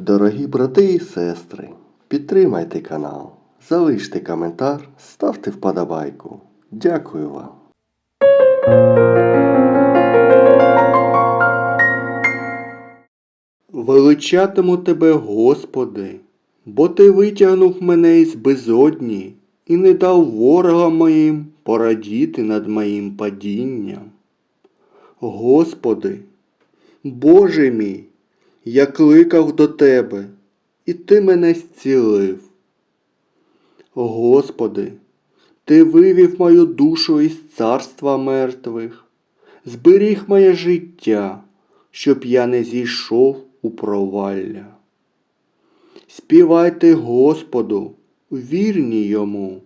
Дорогі брати і сестри, підтримайте канал, залиште коментар, ставте вподобайку. Дякую вам. Величатиму тебе, Господи, бо Ти витягнув мене із безодні і не дав ворогам моїм порадіти над моїм падінням. Господи, Боже мій, я кликав до Тебе, і Ти мене зцілив. Господи, Ти вивів мою душу із царства мертвих, зберіг моє життя, щоб я не зійшов у провалля. Співайте Господу, вірні йому,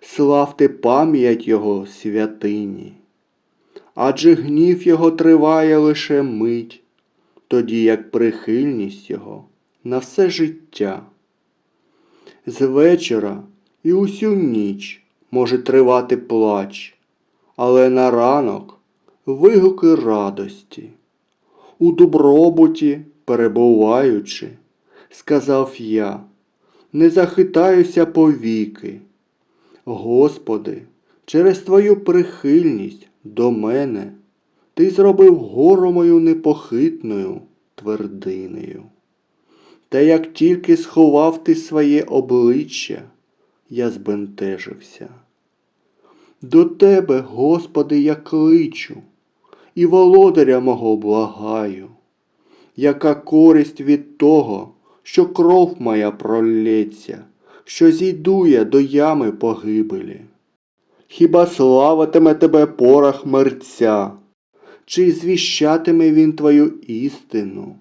славте пам'ять Його святині. Адже гнів Його триває лише мить, тоді як прихильність Його на все життя. З вечора і усю ніч може тривати плач, але на ранок вигуки радості. У добробуті перебуваючи, сказав я, не захитаюся повіки. Господи, через Твою прихильність до мене Ти зробив гору мою непохитною твердинею. Та як тільки сховав ти своє обличчя, я збентежився. До Тебе, Господи, я кличу, і володаря мого благаю. Яка користь від того, що кров моя пролється, що зійду я до ями погибелі? Хіба славитиме тебе порах мерця, чи звіщатиме він твою істину?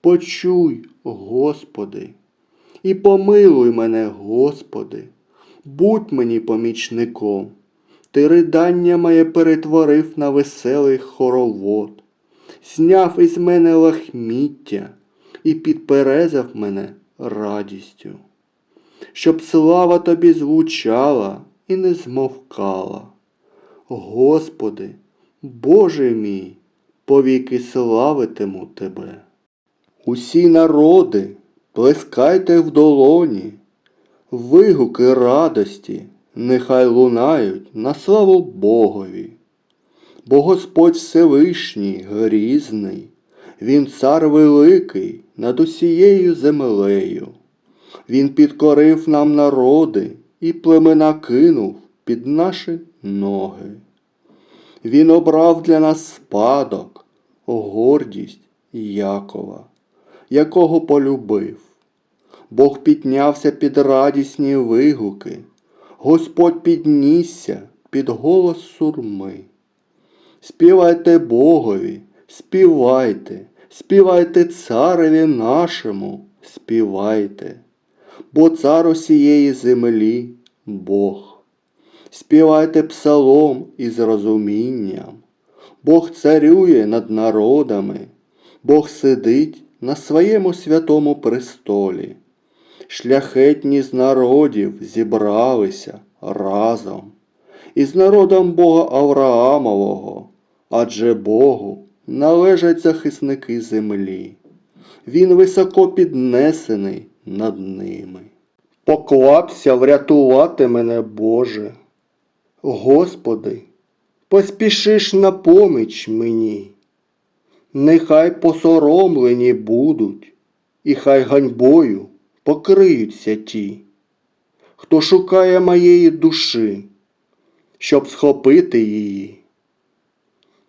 Почуй, Господи, і помилуй мене, Господи, будь мені помічником. Ти ридання моє перетворив на веселий хоровод, зняв із мене лахміття і підперезав мене радістю, щоб слава тобі звучала і не змовкала. Господи, Боже мій, повіки славитиму Тебе. Усі народи, плескайте в долоні, вигуки радості, нехай лунають на славу Богові. Бо Господь Всевишній, грізний, Він цар великий над усією землею. Він підкорив нам народи і племена кинув під наші ноги. Він обрав для нас спадок, гордість Якова, якого полюбив. Бог піднявся під радісні вигуки, Господь піднісся під голос сурми. Співайте Богові, співайте, співайте цареві нашому, співайте, бо цар усієї землі Бог. Співайте псалом із розумінням. Бог царює над народами, Бог сидить на своєму святому престолі. Шляхетні з народів зібралися разом із народом Бога Авраамового, адже Богу належать захисники землі. Він високо піднесений над ними. Поклався врятувати мене, Боже. Господи, поспішиш на поміч мені. Нехай посоромлені будуть, і хай ганьбою покриються ті, хто шукає моєї душі, щоб схопити її.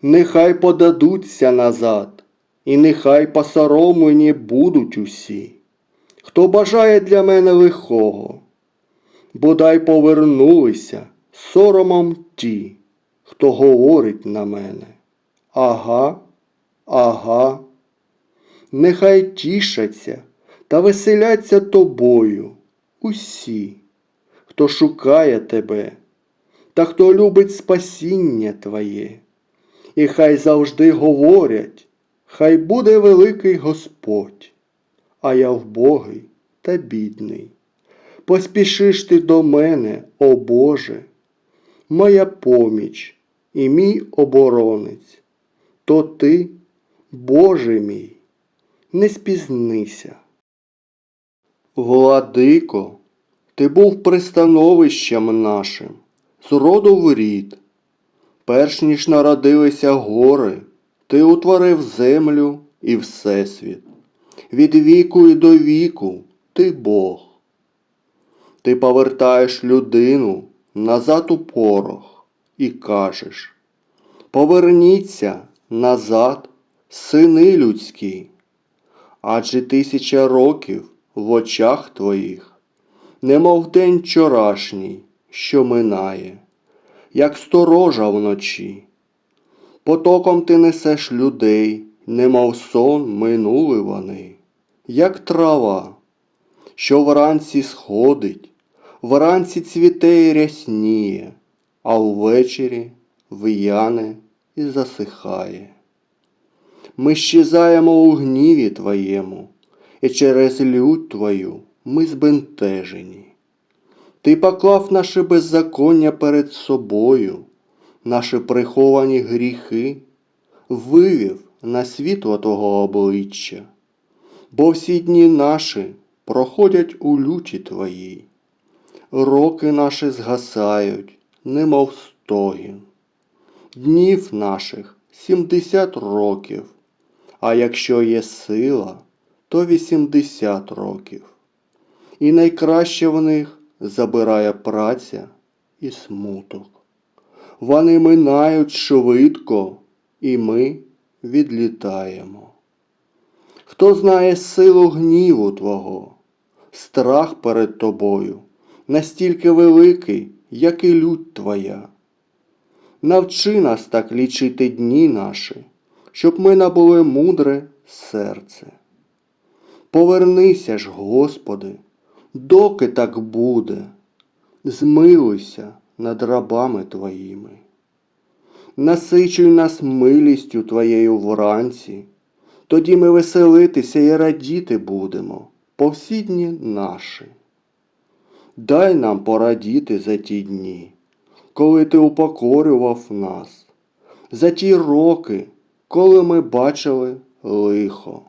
Нехай подадуться назад, і нехай посоромлені будуть усі, хто бажає для мене лихого, бодай повернулися соромом ті, хто говорить на мене. Ага, ага, нехай тішаться та веселяться тобою усі, хто шукає тебе та хто любить спасіння Твоє. І хай завжди говорять, хай буде великий Господь, а я вбогий та бідний. Поспішиш ти до мене, о Боже, моя поміч і мій оборонець, то ти, Боже мій, не спізнися. Владико, ти був пристановищем нашим, з роду в рід. Перш ніж народилися гори, ти утворив землю і всесвіт. Від віку і до віку ти Бог. Ти повертаєш людину назад у порох і кажеш Поверніться назад, сини людські, адже тисяча років в очах твоїх, немов день вчорашній, що минає, як сторожа вночі. Потоком ти несеш людей, немов сон минули вони, як трава, що вранці сходить, вранці цвіте і рясніє, а ввечері вияне і засихає. Ми щезаємо у гніві Твоєму, і через лють Твою ми збентежені. Ти поклав наше беззаконня перед собою, наші приховані гріхи, вивів на світло Твого обличчя, бо всі дні наші проходять у люті Твоїй, роки наші згасають, немов стогін. Днів наших сімдесят років, а якщо є сила, то вісімдесят років. І найкраще в них забирає праця і смуток. Вони минають швидко, і ми відлітаємо. Хто знає силу гніву Твого, страх перед тобою настільки великий, як і лють Твоя. Навчи нас так лічити дні наші, щоб ми набули мудре серце. Повернися ж, Господи, доки так буде, змилуйся над рабами Твоїми. Насичуй нас милістю Твоєю вранці, тоді ми веселитися і радіти будемо по всі дні наші. Дай нам порадіти за ті дні, коли ти упокорював нас, за ті роки, коли ми бачили лихо.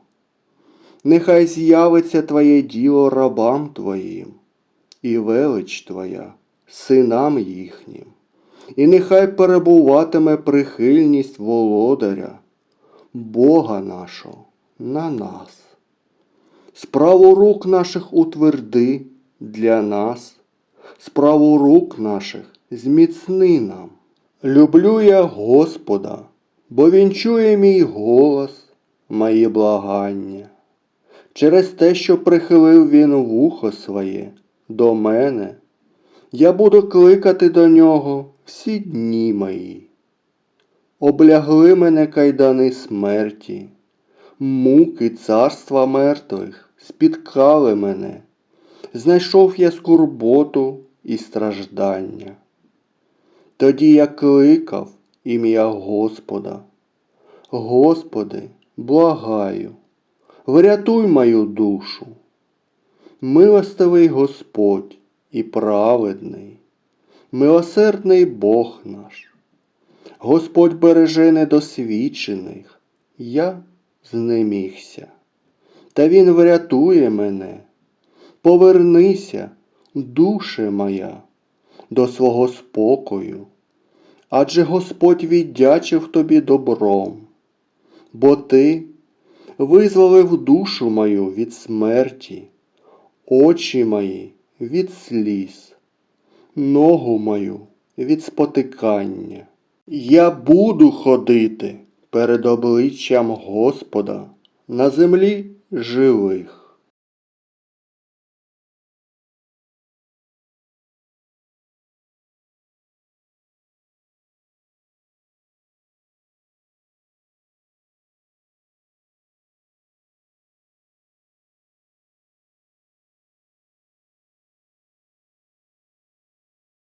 Нехай з'явиться Твоє діло рабам Твоїм, і велич Твоя синам їхнім, і нехай перебуватиме прихильність володаря, Бога нашого на нас. Справу рук наших утверди для нас, справу рук наших зміцни нам. Люблю я Господа, бо Він чує мій голос, мої благання. Через те, що прихилив він вухо своє до мене, я буду кликати до нього всі дні мої. Облягли мене кайдани смерті, муки царства мертвих спіткали мене, знайшов я скорботу і страждання. Тоді я кликав ім'я Господа. Господи, благаю, врятуй мою душу. Милостивий Господь і праведний, милосердний Бог наш. Господь береже недосвідчених, я знемігся. Та Він врятує мене. Повернися, душе моя, до свого спокою, адже Господь віддячив тобі добром, бо ти визволив душу мою від смерті, очі мої від сліз, ногу мою від спотикання. Я буду ходити перед обличчям Господа на землі живих.